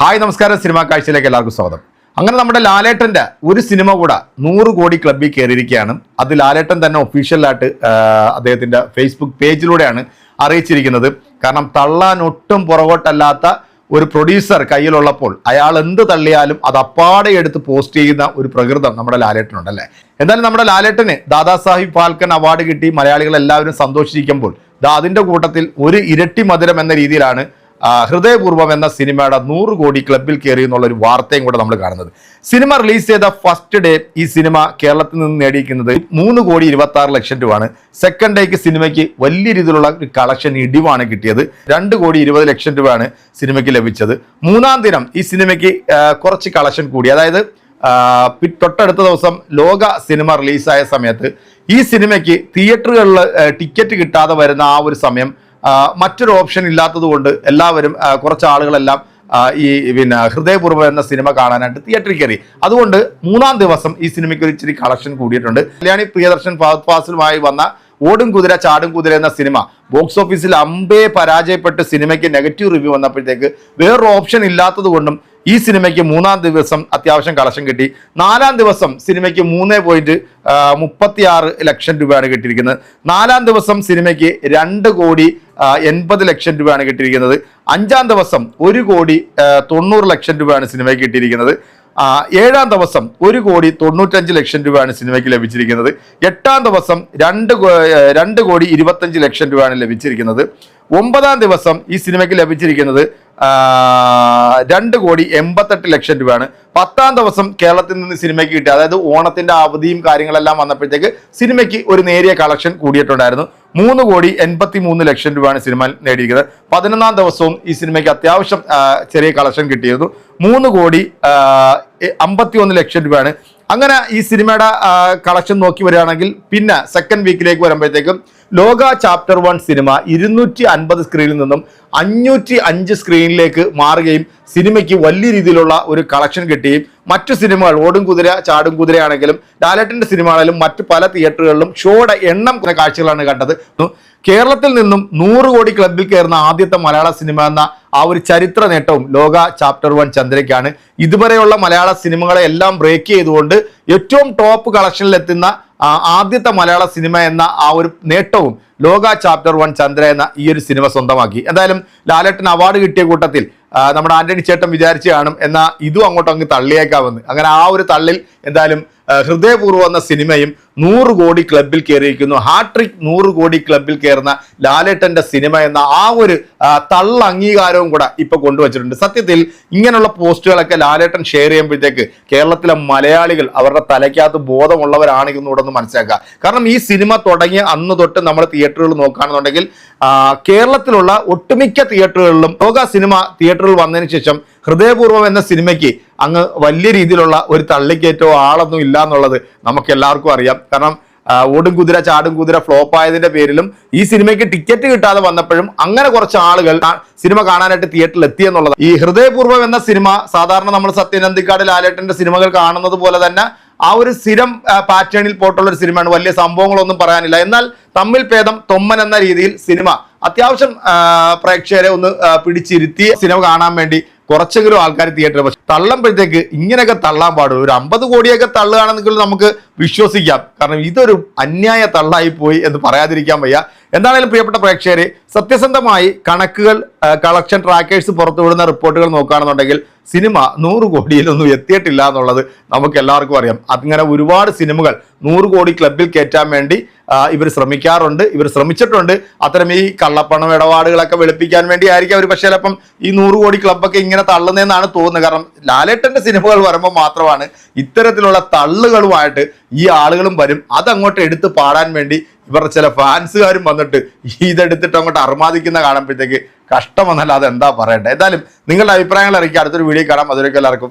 Hi നമസ്കാരം. Cinema കാഴ്ചയിലേക്ക് എല്ലാവർക്കും സ്വാഗതം. അങ്ങനെ നമ്മുടെ ലാലേട്ടന്റെ ഒരു സിനിമ കൂടെ നൂറ് കോടി ക്ലബ്ബിൽ കയറിയിരിക്കുകയാണ്. അത് ലാലേട്ടൻ തന്നെ ഒഫീഷ്യലായിട്ട് അദ്ദേഹത്തിന്റെ ഫേസ്ബുക്ക് പേജിലൂടെയാണ് അറിയിച്ചിരിക്കുന്നത്. കാരണം തള്ളാൻ ഒട്ടും പുറകോട്ടല്ലാത്ത ഒരു പ്രൊഡ്യൂസർ കയ്യിലുള്ളപ്പോൾ അയാൾ എന്ത് തള്ളിയാലും അത് അപ്പാടെ എടുത്ത് പോസ്റ്റ് ചെയ്യുന്ന ഒരു പ്രകൃതം നമ്മുടെ ലാലേട്ടനുണ്ടല്ലേ എന്തായാലും നമ്മുടെ ലാലേട്ടന് ദാദാസാഹിബ് ഫാൽക്കൻ അവാർഡ് കിട്ടി. മലയാളികൾ എല്ലാവരും സന്തോഷിക്കുമ്പോൾ ദാ അതിന്റെ കൂട്ടത്തിൽ ഒരു ഇരട്ടി മധുരം എന്ന രീതിയിലാണ് ഹൃദയപൂർവം എന്ന സിനിമയുടെ നൂറ് കോടി ക്ലബിൽ കയറി എന്നുള്ള ഒരു വാർത്തയും കൂടെ നമ്മൾ കാണുന്നത്. സിനിമ റിലീസ് ചെയ്ത ഫസ്റ്റ് ഡേ ഈ സിനിമ കേരളത്തിൽ നിന്ന് നേടിയിരിക്കുന്നത് മൂന്ന് കോടി ഇരുപത്തി ആറ് ലക്ഷം രൂപയാണ്. സെക്കൻഡ് ഡേക്ക് സിനിമയ്ക്ക് വലിയ രീതിയിലുള്ള ഒരു കളക്ഷൻ ഇടിവാണ് കിട്ടിയത്. രണ്ട് കോടി ഇരുപത് ലക്ഷം രൂപയാണ് സിനിമയ്ക്ക് ലഭിച്ചത്. മൂന്നാം ദിനം ഈ സിനിമയ്ക്ക് കുറച്ച് കളക്ഷൻ കൂടി. അതായത് തൊട്ടടുത്ത ദിവസം ലോക സിനിമ റിലീസായ സമയത്ത് ഈ സിനിമയ്ക്ക് തിയേറ്ററുകളിൽ ടിക്കറ്റ് കിട്ടാതെ വരുന്ന ആ ഒരു സമയം മറ്റൊരു ഓപ്ഷൻ ഇല്ലാത്തതുകൊണ്ട് എല്ലാവരും കുറച്ച് ആളുകളെല്ലാം ഈ പിന്നെ ഹൃദയപൂർവം എന്ന സിനിമ കാണാനായിട്ട് തിയേറ്ററിൽ കയറി. അതുകൊണ്ട് മൂന്നാം ദിവസം ഈ സിനിമയ്ക്ക് ഒരു ഇച്ചിരി കളക്ഷൻ കൂടിയിട്ടുണ്ട്. കല്യാണി പ്രിയദർശൻ ഫഹദ് ഫാസിലുമായി വന്ന ഓടും കുതിര ചാടും കുതിര എന്ന സിനിമ ബോക്സ് ഓഫീസിൽ അമ്പേ പരാജയപ്പെട്ട് സിനിമയ്ക്ക് നെഗറ്റീവ് റിവ്യൂ വന്നപ്പോഴത്തേക്ക് വേറൊരു ഓപ്ഷൻ ഇല്ലാത്തത് കൊണ്ടും ഈ സിനിമയ്ക്ക് മൂന്നാം ദിവസം അത്യാവശ്യം കളക്ഷൻ കിട്ടി. നാലാം ദിവസം സിനിമയ്ക്ക് മൂന്ന് പോയിന്റ് മുപ്പത്തി ആറ് ലക്ഷം രൂപയാണ് കിട്ടിയിരിക്കുന്നത്. നാലാം ദിവസം സിനിമയ്ക്ക് രണ്ട് കോടി എൺപത് ലക്ഷം രൂപയാണ് കിട്ടിയിരിക്കുന്നത്. അഞ്ചാം ദിവസം ഒരു കോടി തൊണ്ണൂറ് ലക്ഷം രൂപയാണ് സിനിമയ്ക്ക് കിട്ടിയിരിക്കുന്നത്. ഏഴാം ദിവസം ഒരു കോടി തൊണ്ണൂറ്റഞ്ച് ലക്ഷം രൂപയാണ് സിനിമയ്ക്ക് ലഭിച്ചിരിക്കുന്നത്. എട്ടാം ദിവസം രണ്ട് രണ്ട് കോടി ഇരുപത്തഞ്ച് ലക്ഷം രൂപയാണ് ലഭിച്ചിരിക്കുന്നത്. ഒമ്പതാം ദിവസം ഈ സിനിമയ്ക്ക് ലഭിച്ചിരിക്കുന്നത് രണ്ട് കോടി എൺപത്തെട്ട് ലക്ഷം രൂപയാണ്. പത്താം ദിവസം കേരളത്തിൽ നിന്ന് സിനിമയ്ക്ക് കിട്ടി. അതായത് ഓണത്തിന്റെ അവധിയും കാര്യങ്ങളെല്ലാം വന്നപ്പോഴത്തേക്ക് സിനിമയ്ക്ക് ഒരു നേരിയ കളക്ഷൻ കൂടിയിട്ടുണ്ടായിരുന്നു. മൂന്ന് കോടി എൺപത്തി മൂന്ന് ലക്ഷം രൂപയാണ് സിനിമ നേടിയിരിക്കുന്നത്. പതിനൊന്നാം ദിവസവും ഈ സിനിമയ്ക്ക് അത്യാവശ്യം ചെറിയ കളക്ഷൻ കിട്ടിയിരുന്നു. മൂന്ന് കോടി അമ്പത്തി ഒന്ന് ലക്ഷം രൂപയാണ്. അങ്ങനെ ഈ സിനിമയുടെ കളക്ഷൻ നോക്കി വരികയാണെങ്കിൽ പിന്നെ സെക്കൻഡ് വീക്കിലേക്ക് വരുമ്പോഴത്തേക്കും ലോക ചാപ്റ്റർ വൺ സിനിമ ഇരുന്നൂറ്റി അൻപത് സ്ക്രീനിൽ നിന്നും അഞ്ഞൂറ്റി അഞ്ച് സ്ക്രീനിലേക്ക് മാറുകയും സിനിമയ്ക്ക് വലിയ രീതിയിലുള്ള ഒരു കളക്ഷൻ കിട്ടുകയും മറ്റു സിനിമകൾ ഓടും കുതിര ചാടും കുതിരയാണെങ്കിലും ഡാലറ്റിന്റെ സിനിമകളിലും മറ്റ് പല തിയേറ്ററുകളിലും ഷോയുടെ എണ്ണം കാഴ്ചകളാണ് കണ്ടത്. കേരളത്തിൽ നിന്നും നൂറ് കോടി ക്ലബിൽ കയറുന്ന ആദ്യത്തെ മലയാള സിനിമ എന്ന ആ ഒരു ചരിത്ര നേട്ടവും ലോക ചാപ്റ്റർ വൺ ചന്ദ്രയ്ക്കാണ്. ഇതുവരെയുള്ള മലയാള സിനിമകളെ എല്ലാം ബ്രേക്ക് ചെയ്തുകൊണ്ട് ഏറ്റവും ടോപ്പ് കളക്ഷനിലെത്തുന്ന ആദ്യത്തെ മലയാള സിനിമ എന്ന ആ ഒരു നേട്ടവും ലോക ചാപ്റ്റർ വൺ ചന്ദ്ര എന്ന ഈ ഒരു സിനിമ സ്വന്തമാക്കി. എന്തായാലും ലാലേട്ടൻ അവാർഡ് കിട്ടിയ കൂട്ടത്തിൽ നമ്മുടെ ആന്റണി ചേട്ടൻ വിചാരിച്ചു കാണും. എന്നാൽ ഇതും അങ്ങോട്ടും അങ്ങ് തള്ളിയേക്കാമെന്ന്. അങ്ങനെ ആ ഒരു തള്ളിൽ എന്തായാലും ഹൃദയപൂർവം എന്ന സിനിമയും നൂറ് കോടി ക്ലബിൽ കയറിയിരിക്കുന്നു. ഹാട്രിക് നൂറ് കോടി ക്ലബിൽ കയറുന്ന ലാലേട്ടന്റെ സിനിമ എന്ന ആ ഒരു തള്ള അംഗീകാരവും കൂടെ ഇപ്പൊ കൊണ്ടുവച്ചിട്ടുണ്ട്. സത്യത്തിൽ ഇങ്ങനെയുള്ള പോസ്റ്റുകളൊക്കെ ലാലേട്ടൻ ഷെയർ ചെയ്യുമ്പോഴത്തേക്ക് കേരളത്തിലെ മലയാളികൾ അവരുടെ തലയ്ക്കകത്ത് ബോധമുള്ളവരാണെന്ന് കൂടെ ഒന്ന് മനസ്സിലാക്കുക. കാരണം ഈ സിനിമ തുടങ്ങിയ അന്ന് തൊട്ട് നമ്മൾ തിയേറ്ററുകൾ നോക്കുകയാണെന്നുണ്ടെങ്കിൽ കേരളത്തിലുള്ള ഒട്ടുമിക്ക തിയേറ്ററുകളിലും ലോക സിനിമ തിയേറ്ററിൽ വന്നതിന് ശേഷം ഹൃദയപൂർവം എന്ന സിനിമയ്ക്ക് അങ്ങ് വലിയ രീതിയിലുള്ള ഒരു തള്ളിക്കേറ്റോ ആളൊന്നും ഇല്ല എന്നുള്ളത് നമുക്ക് എല്ലാവർക്കും അറിയാം. കാരണം ഓടും കുതിര ചാടും കുതിര ഫ്ലോപ്പ് ആയതിന്റെ പേരിലും ഈ സിനിമയ്ക്ക് ടിക്കറ്റ് കിട്ടാതെ വന്നപ്പോഴും അങ്ങനെ കുറച്ച് ആളുകൾ സിനിമ കാണാനായിട്ട് തിയേറ്ററിൽ എത്തിയെന്നുള്ളത് ഈ ഹൃദയപൂർവം എന്ന സിനിമ സാധാരണ നമ്മൾ സത്യനന്ദിക്കാട് ലാലേട്ടന്റെ സിനിമകൾ കാണുന്നത് പോലെ തന്നെ ആ ഒരു സ്ഥിരം പാറ്റേണിൽ പോയിട്ടുള്ള ഒരു സിനിമയാണ്. വലിയ സംഭവങ്ങളൊന്നും പറയാനില്ല. എന്നാൽ തമ്മിൽ ഭേദം തൊമ്മൻ എന്ന രീതിയിൽ സിനിമ അത്യാവശ്യം പ്രേക്ഷകരെ ഒന്ന് പിടിച്ചിരുത്തി സിനിമ കാണാൻ വേണ്ടി കുറച്ചെങ്കിലും ആൾക്കാർ തിയേറ്ററിൽ പക്ഷെ തള്ളുമ്പോഴത്തേക്ക് ഇങ്ങനെയൊക്കെ തള്ളാൻ പാടും ഒരു അമ്പത് കോടിയൊക്കെ തള്ളുകയാണെങ്കിൽ നമുക്ക് വിശ്വസിക്കാം. കാരണം ഇതൊരു അന്യായ തള്ളായി പോയി എന്ന് പറയാതിരിക്കാൻ വയ്യ. എന്താണെങ്കിലും പ്രിയപ്പെട്ട പ്രേക്ഷകരെ സത്യസന്ധമായി കണക്കുകൾ കളക്ഷൻ ട്രാക്കേഴ്സ് പുറത്തുവിടുന്ന റിപ്പോർട്ടുകൾ നോക്കുകയാണെന്നുണ്ടെങ്കിൽ സിനിമ നൂറ് കോടിയിലൊന്നും എത്തിയിട്ടില്ല എന്നുള്ളത് നമുക്ക് എല്ലാവർക്കും അറിയാം. അങ്ങനെ ഒരുപാട് സിനിമകൾ നൂറ് കോടി ക്ലബിൽ കയറ്റാൻ വേണ്ടി ഇവർ ശ്രമിക്കാറുണ്ട് ഇവർ ശ്രമിച്ചിട്ടുണ്ട്. അത്തരം ഈ കള്ളപ്പണം ഇടപാടുകളൊക്കെ വെളുപ്പിക്കാൻ വേണ്ടി ആയിരിക്കും അവർ പക്ഷേ ചിലപ്പം ഈ നൂറ് കോടി ക്ലബ്ബൊക്കെ ഇങ്ങനെ തള്ളുന്നതെന്നാണ് തോന്നുന്നത്. കാരണം ലാലേട്ടന്റെ സിനിമകൾ വരുമ്പോൾ മാത്രമാണ് ഇത്തരത്തിലുള്ള തള്ളുകളുമായിട്ട് ഈ ആളുകളും വരും. അതങ്ങോട്ട് എടുത്ത് പാടാൻ വേണ്ടി ഇവരുടെ ചില ഫാൻസുകാരും വന്നിട്ട് ഇതെടുത്തിട്ട് അങ്ങോട്ട് അർമാദിക്കുന്ന കാണുമ്പോഴത്തേക്ക് കഷ്ടമെന്നല്ല എന്താ പറയട്ടെ എന്തായാലും നിങ്ങളുടെ അഭിപ്രായങ്ങൾ അറിയിക്കുക. അടുത്തൊരു വീഡിയോ കാണാം. അതിലേക്ക് എല്ലാവർക്കും